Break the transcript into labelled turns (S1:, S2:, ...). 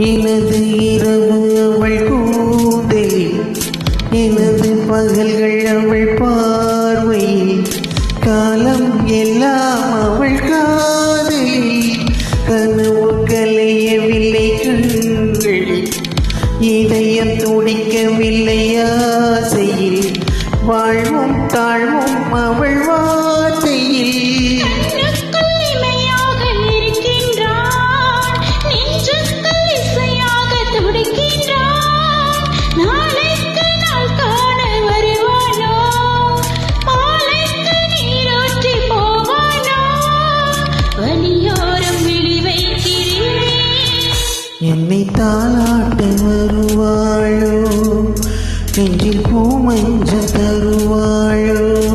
S1: எனது இரவு அவள் கூந்தலில் எனது பகல்கள் அவள் பார்வையில் காலம் எல்லாம் அவள் காதலில் கனவு கலையவில்லை கண்களில் இதயம் துடிக்கவில்லை ஆசையில். வாழ்வும் தாழ்வும் அவள் என்னை தாளாட்ட வருவாளோ? நெஞ்சில் பூமஞ்ச தருவாள்?